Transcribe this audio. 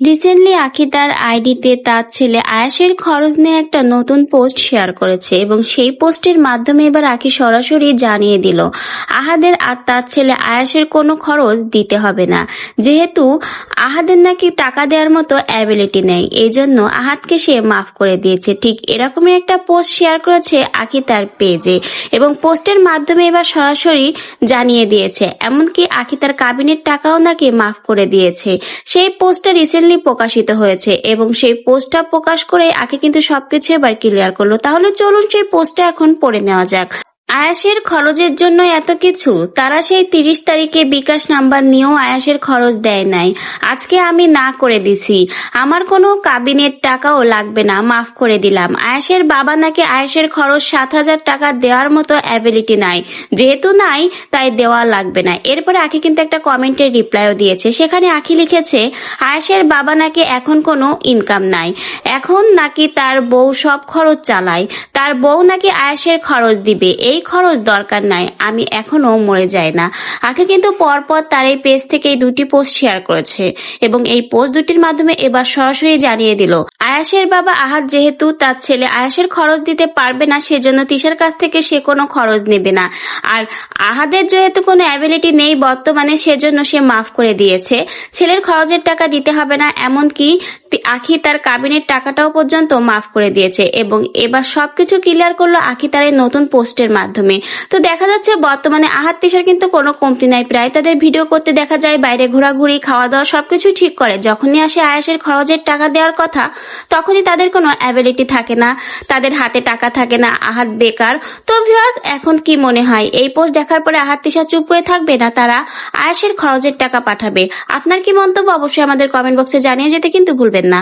Recently আখি তার আইডিতে তার ছেলে আয়াসের খরচ নিয়ে একটা নতুন পোস্ট শেয়ার করেছে এবং সেই পোস্টের মাধ্যমে এবার আখি সরাসরি জানিয়ে দিল, আহাদের আর তার ছেলে আয়াসের কোনো খরচ দিতে হবে না। যেহেতু আহাদের নাকি টাকা দেওয়ার মতো অ্যাবিলিটি নেই, এই জন্য আহাদকে সে মাফ করে দিয়েছে। ঠিক এরকমই একটা পোস্ট শেয়ার করেছে আখি তার পেজে এবং পোস্টের মাধ্যমে এবার সরাসরি জানিয়ে দিয়েছে। এমনকি আখি তার কাবিনের টাকাও নাকি মাফ করে দিয়েছে। সেই পোস্টটা রিসেন্টলি প্রকাশিত হয়েছে এবং সেই পোস্টটা প্রকাশ করে আগে কিন্তু সবকিছু এবার ক্লিয়ার করল। তাহলে চলুন সেই পোস্টটা এখন পড়ে নেওয়া যাক। আয়াসের খরচের জন্য এত কিছু? তারা সেই তিরিশ তারিখে বিকাশ নাম্বার নিয়েও আয়াসের খরচ দেয় নাই। আজকে আমি না করে দিছি। আমার কোনো কাবিনের টাকাও লাগবে না, মাফ করে দিলাম। আয়াসের বাবা নাকি আয়াসের খরচ সাত হাজার টাকা দেওয়ার মতো অ্যাবিলিটি নাই। যেহেতু নাই, তাই দেওয়া লাগবে না। এরপরে আখি কিন্তু একটা কমেন্টের রিপ্লাইও দিয়েছে। সেখানে আখি লিখেছে, আয়াসের বাবা নাকি এখন কোনো ইনকাম নাই। এখন নাকি তার বউ সব খরচ চালায়। তার বউ নাকি আয়াসের খরচ দিবে? এই খরচ দরকার নাই, আমি এখনও মরে যাই না। আখে কিন্তু পরপর তার এই পেজ থেকে দুটি পোস্ট শেয়ার করেছে এবং এই পোস্ট দুটির মাধ্যমে এবার সরাসরি জানিয়ে দিল আয়াসের বাবা আহাত যেহেতু তার ছেলে আয়াসের খরচ দিতে পারবে না, সেজন্য তিশার কাছ থেকে সে কোনো খরচ নেবে না। আর আহাদের যেহেতু কোনো অ্যাবিলিটি নেই বর্তমানে, সেজন্য সে মাফ করে দিয়েছে। ছেলের খরচের টাকা দিতে হবে না, এমনকি আখি তার কাবিনের টাকাটাও পর্যন্ত মাফ করে দিয়েছে এবং এবার সবকিছু ক্লিয়ার করল আখি তার এই নতুন পোস্টের মাধ্যমে। তো দেখা যাচ্ছে বর্তমানে আহাত তিশার কিন্তু কোনো কমতি নাই। প্রায় তাদের ভিডিও করতে দেখা যায় বাইরে ঘোরাঘুরি খাওয়া দাওয়া সবকিছু ঠিক করে। যখনই আসে আয়াসের খরচের টাকা দেওয়ার কথা তখনই তাদের কোনো অ্যাবিলিটি থাকে না। তাদের হাতে টাকা থাকে না, আহাত বেকার। তো ভিউয়ার্স এখন কি মনে হয়? এই পোস্ট দেখার পরে আহাত তিশা চুপ হয়ে থাকবে না তারা? আয়াসের খরচের টাকা পাঠাবে। আপনার কি মন্তব্য? অবশ্যই আমাদের কমেন্ট বক্সে জানিয়ে যেতে কিন্তু ভুলবেন না।